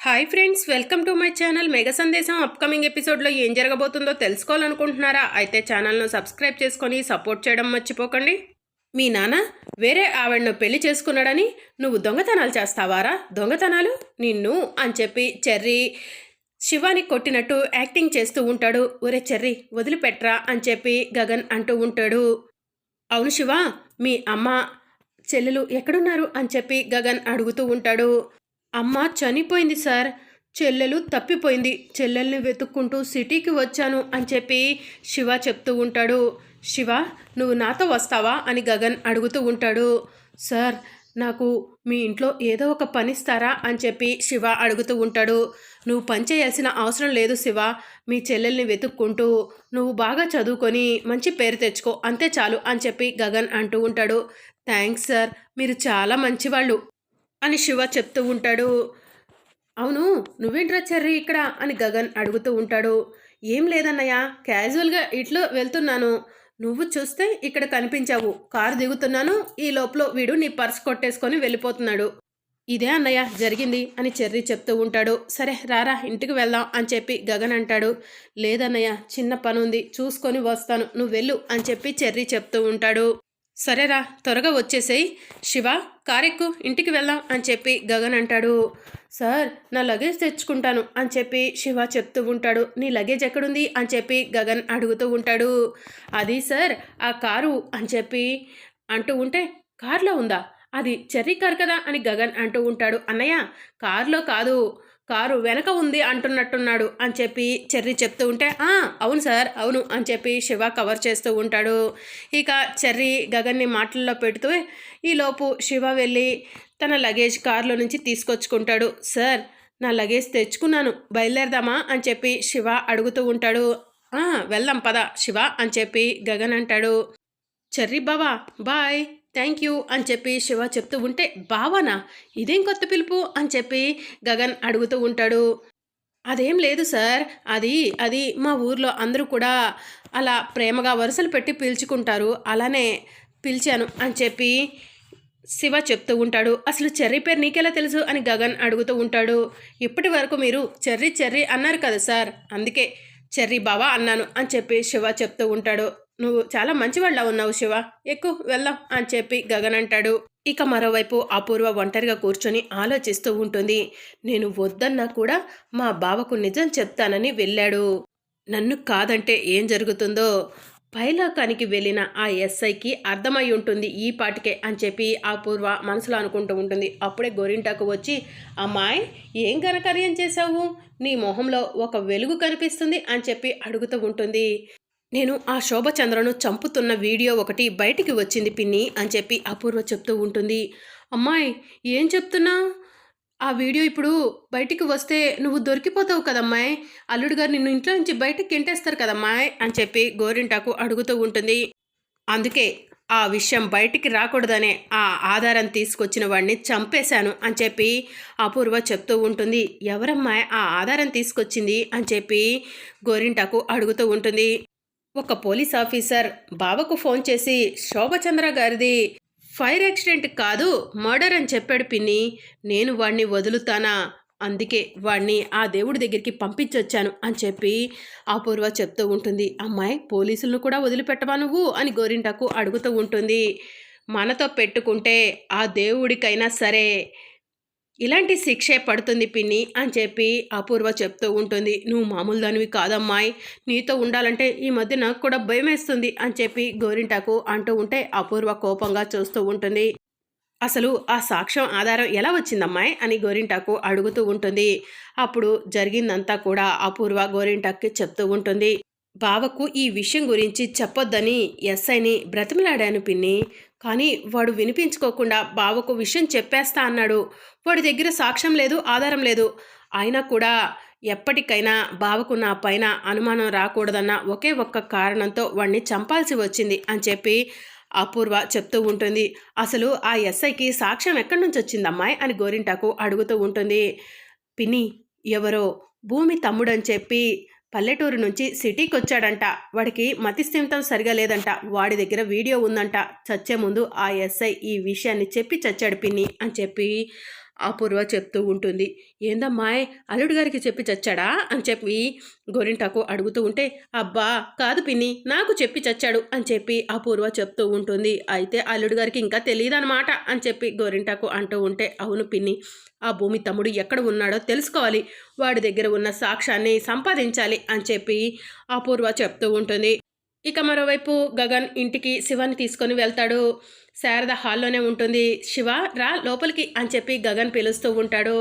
Hi friends welcome to my channel mega సందేశం upcoming ఎపిసోడ్లో ఏం జరగబోతుందో తెలుసుకోవాలనుకుంటున్నారా? అయితే ఛానల్ను సబ్స్క్రైబ్ చేసుకొని సపోర్ట్ చేయడం మర్చిపోకండి. మీ నాన్న వేరే ఆవిడను పెళ్ళి చేసుకున్నాడని నువ్వు దొంగతనాలు చేస్తావారా? దొంగతనాలు? నిన్ను అని చెప్పి చెర్రీ శివాని కొట్టినట్టు యాక్టింగ్ చేస్తూ ఉంటాడు. ఒరే చెర్రీ వదిలిపెట్రా అని చెప్పి గగన్ అంటూ ఉంటాడు. అవును శివ మీ అమ్మ చెల్లెలు ఎక్కడున్నారు? అని చెప్పి గగన్ అడుగుతూ ఉంటాడు. అమ్మ చనిపోయింది సార్. చెల్లెలు తప్పిపోయింది. చెల్లెల్ని వెతుక్కుంటూ సిటీకి వచ్చాను అని చెప్పి శివ చెప్తూ ఉంటాడు. శివ నువ్వు నాతో వస్తావా అని గగన్ అడుగుతూ ఉంటాడు. సార్ నాకు మీ ఇంట్లో ఏదో ఒక పనిస్తారా అని చెప్పి శివ అడుగుతూ ఉంటాడు. నువ్వు పని చేయాల్సిన అవసరం లేదు శివ. మీ చెల్లెల్ని వెతుక్కుంటూ నువ్వు బాగా చదువుకొని మంచి పేరు తెచ్చుకో అంతే చాలు అని చెప్పి గగన్ అంటూ ఉంటాడు. థ్యాంక్స్ సార్ మీరు చాలా మంచివాళ్ళు. అని శివ చెప్తూ ఉంటాడు. అవును నువ్వేంట్రా చెర్రి ఇక్కడ అని గగన్ అడుగుతూ ఉంటాడు. ఏం లేదన్నయ్య క్యాజువల్గా ఇట్లో వెళ్తున్నాను. నువ్వు చూస్తే ఇక్కడ కనిపించావు. కారు దిగుతున్నాను. ఈ లోపల వీడు నీ పర్స్ కొట్టేసుకొని వెళ్ళిపోతున్నాడు. ఇదే అన్నయ్య జరిగింది అని చెర్రి చెప్తూ ఉంటాడు. సరే రారా ఇంటికి వెళ్దాం అని చెప్పి గగన్ అంటాడు. లేదన్నయ్య చిన్న పని ఉంది చూసుకొని వస్తాను. నువ్వు వెళ్ళు అని చెప్పి చెర్రి చెప్తూ ఉంటాడు. సరేరా త్వరగా వచ్చేసేయి. శివ కారెక్కు ఇంటికి వెళ్దాం అని చెప్పి గగన్ అంటాడు. సార్ నా లగేజ్ తెచ్చుకుంటాను అని చెప్పి శివ చెప్తూ ఉంటాడు. నీ లగేజ్ ఎక్కడుంది అని చెప్పి గగన్ అడుగుతూ ఉంటాడు. అది సార్ ఆ కారు అని చెప్పి అంటూ ఉంటే కారులో ఉందా? అది చెర్రీ కారు కదా అని గగన్ అంటూ ఉంటాడు. అన్నయ్య కారులో కాదు. కారు వెనక ఉంది అంటున్నట్టున్నాడు అని చెప్పి చెర్రి చెప్తూ ఉంటే "ఆ, అవును సార్ అవును అని చెప్పి శివ కవర్ చేస్తూ ఉంటాడు. ఇక చెర్రి గగన్ని మాటల్లో పెడుతూ ఈలోపు శివ వెళ్ళి తన లగేజ్ కారులో నుంచి తీసుకొచ్చుకుంటాడు. సార్ నా లగేజ్ తెచ్చుకున్నాను బయలుదేరదామా? అని చెప్పి శివ అడుగుతూ ఉంటాడు. వెళ్దాం పద శివ అని చెప్పి గగన్ అంటాడు. చెర్రి బావా బాయ్. థ్యాంక్ యూ అని చెప్పి శివ చెప్తూ ఉంటే బావానా ఇదేం కొత్త పిలుపు? అని చెప్పి గగన్ అడుగుతూ ఉంటాడు. అదేం లేదు సార్ అది అది మా ఊర్లో అందరూ కూడా అలా ప్రేమగా వరుసలు పెట్టి పీల్చుకుంటారు అలానే పిలిచాను అని చెప్పి శివ చెప్తూ ఉంటాడు. అసలు చెర్రీ పేరు నీకెలా తెలుసు? అని గగన్ అడుగుతూ ఉంటాడు. ఇప్పటి వరకు మీరు చెర్రీ చెర్రీ అన్నారు కదా సార్ అందుకే చెర్రీ బావా అన్నాను అని చెప్పి శివ చెప్తూ ఉంటాడు. నువ్వు చాలా మంచివాళ్ళ ఉన్నావు శివ. ఎక్కువ వెళ్దాం అని చెప్పి గగన్ అంటాడు. ఇక మరోవైపు అపూర్వ ఒంటరిగా కూర్చొని ఆలోచిస్తూ ఉంటుంది. నేను వద్దన్నా కూడా మా బావకు నిజం చెప్తానని వెళ్ళాడు. నన్ను కాదంటే ఏం జరుగుతుందో? పైలోకానికి వెళ్ళిన ఆ ఎస్ఐకి అర్థమై ఉంటుంది ఈ పాటికే అని చెప్పి అపూర్వ మనసులో అనుకుంటూ ఉంటుంది. అప్పుడే గోరింటాకు వచ్చి అమ్మాయి ఏం ఘనకార్యం చేశావు? నీ మొహంలో ఒక వెలుగు కనిపిస్తుంది అని చెప్పి అడుగుతూ ఉంటుంది. నేను ఆ శోభచంద్రను చంపుతున్న వీడియో ఒకటి బయటికి వచ్చింది పిన్ని అని చెప్పి అపూర్వ చెప్తూ ఉంటుంది. అమ్మాయి ఏం చెప్తున్నా? ఆ వీడియో ఇప్పుడు బయటికి వస్తే నువ్వు దొరికిపోతావు కదమ్మాయి. అల్లుడు గారు నిన్ను ఇంట్లో నుంచి బయటకు తింటేస్తారు కదమ్మాయి అని చెప్పి గోరింటాకు అడుగుతూ ఉంటుంది. అందుకే ఆ విషయం బయటికి రాకూడదనే ఆ ఆధారం తీసుకొచ్చిన వాడిని చంపేశాను అని చెప్పి అపూర్వ చెప్తూ ఉంటుంది. ఎవరమ్మాయి ఆ ఆధారం తీసుకొచ్చింది అని చెప్పి గోరింటాకు అడుగుతూ ఉంటుంది. ఒక పోలీస్ ఆఫీసర్ బావకు ఫోన్ చేసి శోభచంద్ర గారిది ఫైర్ యాక్సిడెంట్ కాదు మర్డర్ అని చెప్పాడు పిన్ని. నేను వాడిని వదులుతానా? అందుకే వాడిని ఆ దేవుడి దగ్గరికి పంపించొచ్చాను అని చెప్పి అపూర్వ చెప్తూ ఉంటుంది. అమ్మాయి పోలీసులను కూడా వదిలిపెట్టవా నువ్వు? అని గోరింటకు అడుగుతూ ఉంటుంది. మనతో పెట్టుకుంటే ఆ దేవుడికైనా సరే ఇలాంటి శిక్షే పడుతుంది పిన్ని అని చెప్పి అపూర్వ చెప్తూ ఉంటుంది. నువ్వు మామూలు దానివి కాదమ్మాయి. నీతో ఉండాలంటే ఈ మధ్య నాకు కూడా భయం వేస్తుంది అని చెప్పి గోరింటాకు అంటూ ఉంటే అపూర్వ కోపంగా చూస్తూ ఉంటుంది. అసలు ఆ సాక్ష్యం ఆధారం ఎలా వచ్చిందమ్మాయి? అని గోరింటాకు అడుగుతూ ఉంటుంది. అప్పుడు జరిగిందంతా కూడా అపూర్వ గోరింటాక్కి చెప్తూ ఉంటుంది. బావకు ఈ విషయం గురించి చెప్పొద్దని ఎస్ఐని బ్రతిమలాడాను పిన్ని. కానీ వాడు వినిపించుకోకుండా బావకు విషయం చెప్పేస్తా అన్నాడు. వాడి దగ్గర సాక్ష్యం లేదు ఆధారం లేదు. అయినా కూడా ఎప్పటికైనా బావకు నా పైన అనుమానం రాకూడదన్న ఒకే ఒక్క కారణంతో వాడిని చంపాల్సి వచ్చింది అని చెప్పి అపూర్వ చెప్తూ ఉంటుంది. అసలు ఆ ఎస్ఐకి సాక్ష్యం ఎక్కడి నుంచి వచ్చిందమ్మాయి అని గోరింటాకు అడుగుతూ ఉంటుంది. పిన్ని ఎవరో భూమి తమ్ముడని చెప్పి పల్లెటూరు నుంచి సిటీకి వచ్చాడంట వాడికి మతిస్థిమితం సరిగా లేదంట. వాడి దగ్గర వీడియో ఉందంట. చచ్చే ముందు ఆ ఎస్ఐ ఈ విషయాన్ని చెప్పి చచ్చాడు పిన్ని అని చెప్పి అపూర్వ చెప్తూ ఉంటుంది. ఏందమ్మాయ్ అల్లుడు గారికి చెప్పి చచ్చాడా? అని చెప్పి గోరింటాకు అడుగుతూ ఉంటే అబ్బా కాదు పిన్ని నాకు చెప్పి చచ్చాడు అని చెప్పి అపూర్వ చెప్తూ ఉంటుంది. అయితే అల్లుడు గారికి ఇంకా తెలియదన్నమాట అని చెప్పి గోరింటాకు అంటూ ఉంటే అవును పిన్ని ఆ భూమి తమ్ముడు ఎక్కడ ఉన్నాడో తెలుసుకోవాలి. వాడి దగ్గర ఉన్న సాక్ష్యాన్ని సంపాదించాలి అని చెప్పి అపూర్వ చెప్తూ ఉంటుంది. ఇక మరోవైపు గగన్ ఇంటికి శివాని తీసుకొని వెళ్తాడు. శారద హాల్లోనే ఉంటుంది. శివ రా లోపలికి అని చెప్పి గగన్ పిలుస్తూ ఉంటాడు.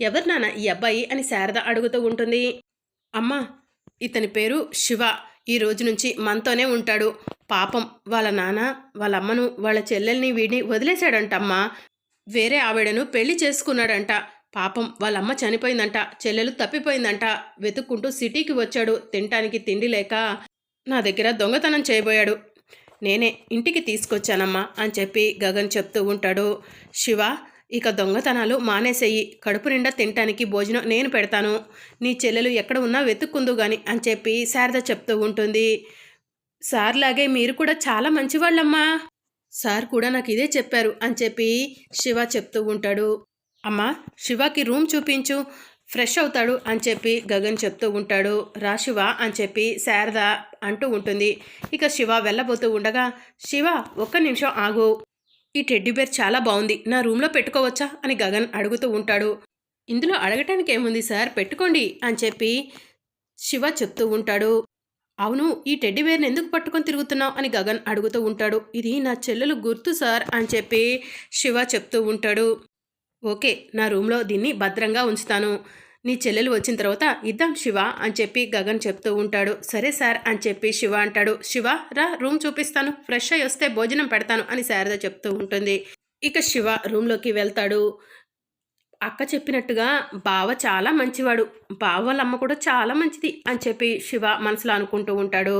ఎవరు నాన్న ఈ అబ్బాయి అని శారద అడుగుతూ ఉంటుంది. అమ్మా ఇతని పేరు శివ. ఈ రోజు నుంచి మనతోనే ఉంటాడు. పాపం వాళ్ళ నాన్న వాళ్ళ అమ్మను వాళ్ళ చెల్లెల్ని వీడిని వదిలేశాడంటమ్మా. వేరే ఆవిడను పెళ్ళి చేసుకున్నాడంట. పాపం వాళ్ళమ్మ చనిపోయిందంట. చెల్లెలు తప్పిపోయిందంట. వెతుక్కుంటూ సిటీకి వచ్చాడు. తినటానికి తిండి లేక నా దగ్గర దొంగతనం చేయబోయాడు. నేనే ఇంటికి తీసుకొచ్చానమ్మా అని చెప్పి గగన్ చెప్తూ ఉంటాడు. శివ ఇక దొంగతనాలు మానేసేయి. కడుపు నిండా తినటానికి భోజనం నేను పెడతాను. నీ చెల్లెలు ఎక్కడ ఉన్నా వెతుక్కుందు గాని అని చెప్పి శారద చెప్తూ ఉంటుంది. సార్లాగే మీరు కూడా చాలా మంచివాళ్ళమ్మా. సార్ కూడా నాకు ఇదే చెప్పారు అని చెప్పి శివ చెప్తూ ఉంటాడు. అమ్మా శివకి రూమ్ చూపించు. ఫ్రెష్ అవుతాడు అని చెప్పి గగన్ చెప్తూ ఉంటాడు. రా శివ అని చెప్పి శారద అంటూ ఉంటుంది. ఇక శివ వెళ్ళబోతూ ఉండగా శివ ఒక్క నిమిషం ఆగు. ఈ టెడ్డీ బేర్ చాలా బాగుంది. నా రూమ్లో పెట్టుకోవచ్చా? అని గగన్ అడుగుతూ ఉంటాడు. ఇందులో అడగటానికి ఏముంది సార్? పెట్టుకోండి అని చెప్పి శివ చెప్తూ ఉంటాడు. అవును ఈ టెడ్డీ బేర్ని ఎందుకు పట్టుకొని తిరుగుతున్నావు? అని గగన్ అడుగుతూ ఉంటాడు. ఇది నా చెల్లెలు గుర్తు సార్ అని చెప్పి శివ చెప్తూ ఉంటాడు. ఓకే నా రూమ్లో దీన్ని భద్రంగా ఉంచుతాను. నీ చెల్లెలు వచ్చిన తర్వాత ఇద్దాం శివ అని చెప్పి గగన్ చెప్తూ ఉంటాడు. సరే సార్ అని చెప్పి శివ అంటాడు. శివ రా రూమ్ చూపిస్తాను. ఫ్రెష్ అయ్యి వస్తే భోజనం పెడతాను అని శారద చెప్తూ ఉంటుంది. ఇక శివ రూమ్లోకి వెళ్తాడు. అక్క చెప్పినట్టుగా బావ చాలా మంచివాడు. బావ వాళ్ళ అమ్మ కూడా చాలా మంచిది అని చెప్పి శివ మనసులో అనుకుంటూ ఉంటాడు.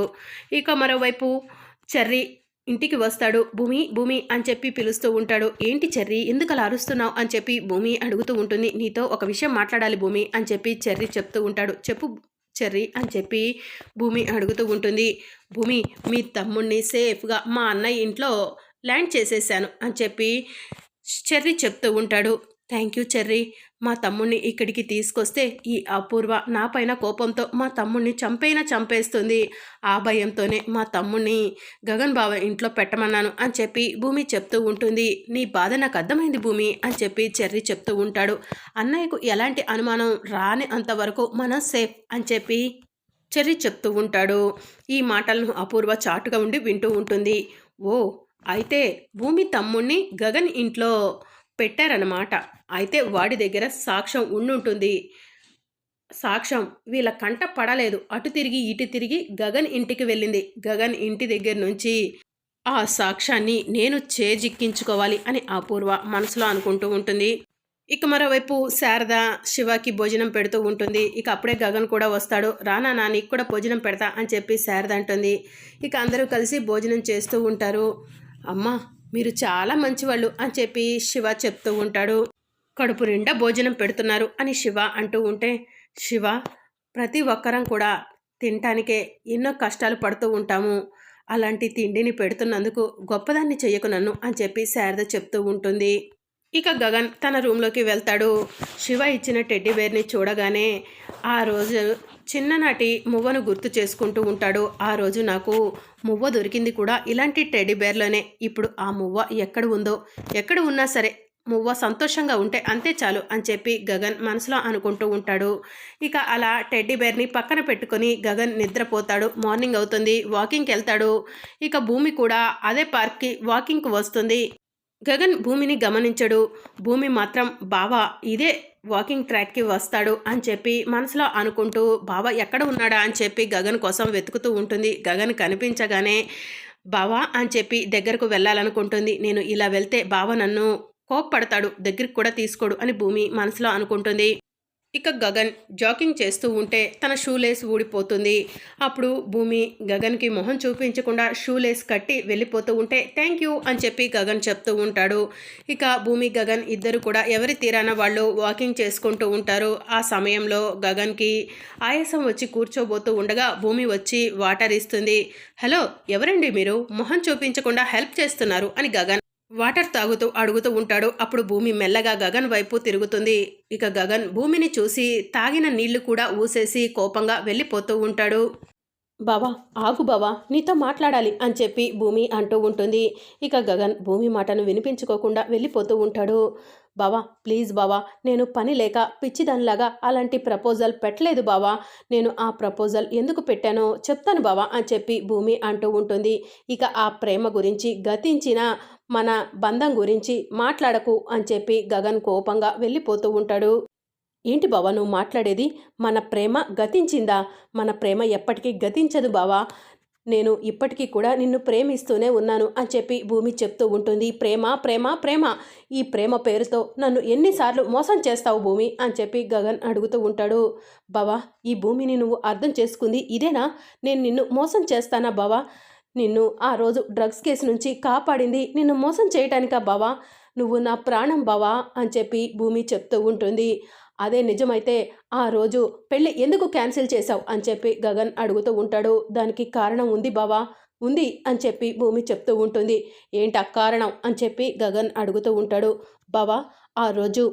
ఇక మరోవైపు చెర్రీ ఇంటికి వస్తాడు. భూమి భూమి అని చెప్పి పిలుస్తూ ఉంటాడు. ఏంటి చెర్రి? ఎందుకు అలా అరుస్తున్నావు? అని చెప్పి భూమి అడుగుతూ ఉంటుంది. నీతో ఒక విషయం మాట్లాడాలి భూమి అని చెప్పి చెర్రి చెప్తూ ఉంటాడు. చెప్పు చెర్రి అని చెప్పి భూమి అడుగుతూ ఉంటుంది. భూమి మీ తమ్ముడిని సేఫ్గా మా అన్నయ్య ఇంట్లో ల్యాండ్ చేసేసాను అని చెప్పి చెర్రి చెప్తూ ఉంటాడు. Thank you Cherry. మా తమ్ముణ్ణి ఇక్కడికి తీసుకొస్తే ఈ అపూర్వ నా పైన కోపంతో మా తమ్ముణ్ణి చంపైనా చంపేస్తుంది. ఆ భయంతోనే మా తమ్ముణ్ణి గగన్ బావ ఇంట్లో పెట్టమన్నాను అని చెప్పి భూమి చెప్తూ ఉంటుంది. నీ బాధ నాకు అర్థమైంది భూమి అని చెప్పి చెర్రీ చెప్తూ ఉంటాడు. అన్నయ్యకు ఎలాంటి అనుమానం రాని అంతవరకు మనం సేఫ్ అని చెప్పి చెర్రీ చెప్తూ ఉంటాడు. ఈ మాటలను అపూర్వ చాటుగా ఉండి వింటూ ఉంటుంది. ఓ అయితే భూమి తమ్ముణ్ణి గగన్ ఇంట్లో పెట్టారన్నమాట. అయితే వాడి దగ్గర సాక్ష్యం ఉండుంటుంది. సాక్ష్యం వీళ్ళ కంట పడలేదు. అటు తిరిగి ఇటు తిరిగి గగన్ ఇంటికి వెళ్ళింది. గగన్ ఇంటి దగ్గర నుంచి ఆ సాక్ష్యాన్ని నేను చేజిక్కించుకోవాలి అని అపూర్వ మనసులో అనుకుంటూ ఉంటుంది. ఇక మరోవైపు శారద శివకి భోజనం పెడుతూ ఉంటుంది. ఇక అప్పుడే గగన్ కూడా వస్తాడు. రానా నా నీకు కూడా భోజనం పెడతా అని చెప్పి శారద అంటుంది. ఇక అందరూ కలిసి భోజనం చేస్తూ ఉంటారు. అమ్మ మీరు చాలా మంచివాళ్ళు అని చెప్పి శివ చెప్తూ ఉంటాడు. కడుపు నిండా భోజనం పెడుతున్నారు అని శివ అంటూ ఉంటే శివ ప్రతి ఒక్కరం కూడా తినటానికే ఎన్నో కష్టాలు పడుతూ ఉంటాము. అలాంటి తిండిని పెడుతున్నందుకు గొప్పదాన్ని చెయ్యకు నన్ను అని చెప్పి శారద చెప్తూ ఉంటుంది. ఇక గగన్ తన రూమ్లోకి వెళ్తాడు. శివ ఇచ్చిన టెడ్డీ బేర్ని చూడగానే ఆ రోజు చిన్ననాటి మువ్వను గుర్తు చేసుకుంటూ ఉంటాడు. ఆ రోజు నాకు మువ్వ దొరికింది కూడా ఇలాంటి టెడ్డీ బేర్లోనే. ఇప్పుడు ఆ మువ్వ ఎక్కడ ఉందో ఎక్కడ ఉన్నా సరే మువ్వ సంతోషంగా ఉంటే అంతే చాలు అని చెప్పి గగన్ మనసులో అనుకుంటూ ఉంటాడు. ఇక అలా టెడ్డీ బేర్ని పక్కన పెట్టుకొని గగన్ నిద్రపోతాడు. మార్నింగ్ అవుతుంది వాకింగ్కి వెళ్తాడు. ఇక భూమి కూడా అదే పార్క్కి వాకింగ్కి వస్తుంది. గగన్ భూమిని గమనించడు. భూమి మాత్రం బావా ఇదే వాకింగ్ ట్రాక్కి వస్తాడు అని చెప్పి మనసులో అనుకుంటూ బావ ఎక్కడ ఉన్నాడా? అని చెప్పి గగన్ కోసం వెతుకుతూ ఉంటుంది. గగన్ కనిపించగానే బావా అని చెప్పి దగ్గరకు వెళ్ళాలనుకుంటుంది. నేను ఇలా వెళ్తే బావ నన్ను కోప్పడతాడు. దగ్గరికి కూడా తీసుకోడు అని భూమి మనసులో అనుకుంటుంది. ఇక గగన్ జాకింగ్ చేస్తూ ఉంటే తన షూలేస్ ఊడిపోతుంది. అప్పుడు భూమి గగన్కి మొహం చూపించకుండా షూలేస్ కట్టి వెళ్ళిపోతూ ఉంటే థ్యాంక్ యూ అని చెప్పి గగన్ చెప్తూ ఉంటాడు. ఇక భూమి గగన్ ఇద్దరు కూడా ఎవరి తీరాన వాళ్ళు వాకింగ్ చేసుకుంటూ ఉంటారు. ఆ సమయంలో గగన్కి ఆయాసం వచ్చి కూర్చోబోతూ ఉండగా భూమి వచ్చి వాటర్ ఇస్తుంది హలో ఎవరండి మీరు? మొహం చూపించకుండా హెల్ప్ చేస్తున్నారు అని గగన్ వాటర్ తాగుతూ అడుగుతూ ఉంటాడు. అప్పుడు భూమి మెల్లగా గగన్ వైపు తిరుగుతుంది. ఇక గగన్ భూమిని చూసి తాగిన నీళ్ళు కూడా ఊసేసి కోపంగా వెళ్ళిపోతూ ఉంటాడు. బావా ఆగు బావా నీతో మాట్లాడాలి అని చెప్పి భూమి అంటూ ఉంటుంది. ఇక గగన్ భూమి మాటను వినిపించుకోకుండా వెళ్ళిపోతూ ఉంటాడు. బావా ప్లీజ్ బావా నేను పని లేక పిచ్చిదానిలాగా అలాంటి ప్రపోజల్ పెట్టలేదు బావా. నేను ఆ ప్రపోజల్ ఎందుకు పెట్టానో చెప్తాను బావా అని చెప్పి భూమి అంటూ ఉంటుంది. ఇక ఆ ప్రేమ గురించి గతించిన మన బంధం గురించి మాట్లాడకు అని చెప్పి గగన్ కోపంగా వెళ్ళిపోతూ ఉంటాడు. ఏంటి బావా నువ్వు మాట్లాడేది? మన ప్రేమ గతించిందా? మన ప్రేమ ఎప్పటికీ గతించదు బావా. నేను ఇప్పటికీ కూడా నిన్ను ప్రేమిస్తూనే ఉన్నాను అని చెప్పి భూమి చెప్తూ ఉంటుంది. ప్రేమ ప్రేమ ప్రేమ. ఈ ప్రేమ పేరుతో నన్ను ఎన్నిసార్లు మోసం చేస్తావు భూమి అని చెప్పి గగన్ అడుగుతూ ఉంటాడు. బావా ఈ భూమిని నువ్వు అర్థం చేసుకుంది ఇదేనా? నేను నిన్ను మోసం చేస్తానా బావా? నిన్ను ఆ రోజు డ్రగ్స్ కేసు నుంచి కాపాడింది నిన్ను మోసం చేయటానికా బావా? నువ్వు నా ప్రాణం బావా? అని చెప్పి భూమి చెప్తూ ఉంటుంది. అదే నిజమైతే ఆ రోజు పెళ్ళి ఎందుకు క్యాన్సిల్ చేశావు? అని చెప్పి గగన్ అడుగుతూ ఉంటాడు. దానికి కారణం ఉంది బావా? ఉంది అని చెప్పి భూమి చెప్తూ ఉంటుంది. ఏంటి కారణం? అని చెప్పి గగన్ అడుగుతూ ఉంటాడు. బావా ఆ రోజు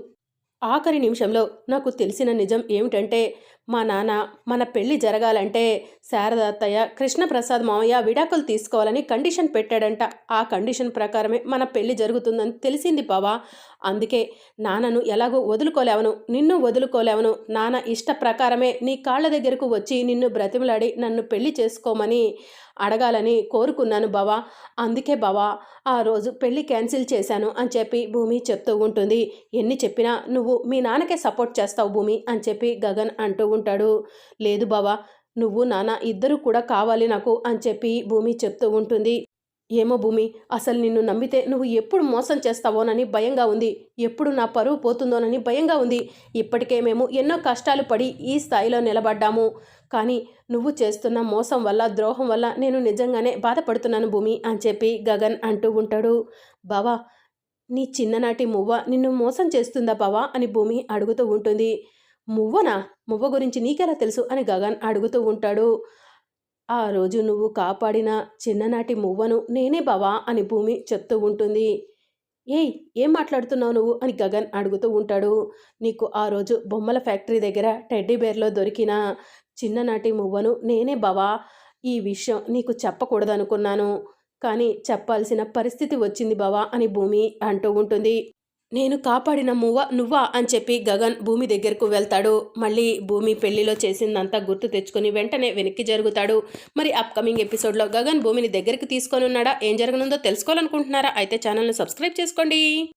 ఆఖరి నిమిషంలో నాకు తెలిసిన నిజం ఏమిటంటే మా నాన్న మన పెళ్ళి జరగాలంటే శారదాత్తయ్య కృష్ణప్రసాద్ మామయ్య విడాకులు తీసుకోవాలని కండిషన్ పెట్టాడంట. ఆ కండిషన్ ప్రకారమే మన పెళ్ళి జరుగుతుందని తెలిసింది బావా. అందుకే నాన్నను ఎలాగో వదులుకోలేవను నిన్ను వదులుకోలేవను. నాన్న ఇష్ట ప్రకారమే నీ కాళ్ళ దగ్గరకు వచ్చి నిన్ను బ్రతిమలాడి నన్ను పెళ్ళి చేసుకోమని అడగాలని కోరుకున్నాను బావా. అందుకే బావా ఆ రోజు పెళ్ళి క్యాన్సిల్ చేశాను అని చెప్పి భూమి చెప్తూ ఉంటుంది. ఎన్ని చెప్పినా నువ్వు మీ నాన్నకే సపోర్ట్ చేస్తావు భూమి అని చెప్పి గగన్ అంటూ ఉంటాడు. లేదు బావా నువ్వు నాన్న ఇద్దరు కూడా కావాలి నాకు అని చెప్పి భూమి చెప్తూ ఉంటుంది. ఏమో భూమి అసలు నిన్ను నమ్మితే నువ్వు ఎప్పుడు మోసం చేస్తావోనని భయంగా ఉంది. ఎప్పుడు నా పరువు పోతుందోనని భయంగా ఉంది. ఇప్పటికే మేము ఎన్నో కష్టాలు పడి ఈ స్థాయిలో నిలబడ్డాము. కానీ నువ్వు చేస్తున్న మోసం వల్ల ద్రోహం వల్ల నేను నిజంగానే బాధపడుతున్నాను భూమి అని చెప్పి గగన్ అంటూ ఉంటాడు. బావా నీ చిన్ననాటి మువ్వ నిన్ను మోసం చేస్తుందా బావా అని భూమి అడుగుతూ ఉంటుంది. మువ్వనా? మువ్వ గురించి నీకెలా తెలుసు అని గగన్ అడుగుతూ ఉంటాడు. ఆ రోజు నువ్వు కాపాడిన చిన్ననాటి మువ్వను నేనే బావా అని భూమి చెప్తూ ఉంటుంది. ఏయ్ ఏం మాట్లాడుతున్నావు నువ్వు? అని గగన్ అడుగుతూ ఉంటాడు. నీకు ఆ రోజు బొమ్మల ఫ్యాక్టరీ దగ్గర టెడ్డీ బేర్లో దొరికిన చిన్ననాటి మువ్వను నేనే బావా. ఈ విషయం నీకు చెప్పకూడదనుకున్నాను. కానీ చెప్పాల్సిన పరిస్థితి వచ్చింది బావా అని భూమి అంటూ ఉంటుంది. నేను కాపాడిన మువ్వ నువ్వా అని చెప్పి గగన్ భూమి దగ్గరకు వెళ్తాడు. మళ్ళీ భూమి పెళ్ళిలో చేసిందంతా గుర్తు తెచ్చుకొని వెంటనే వెనక్కి జరుగుతాడు. మరి అప్కమింగ్ ఎపిసోడ్లో గగన్ భూమిని దగ్గరికి తీసుకొని ఉన్నాడా? ఏం జరగనుందో తెలుసుకోవాలనుకుంటున్నారా? అయితే ఛానల్ని సబ్స్క్రైబ్ చేసుకోండి.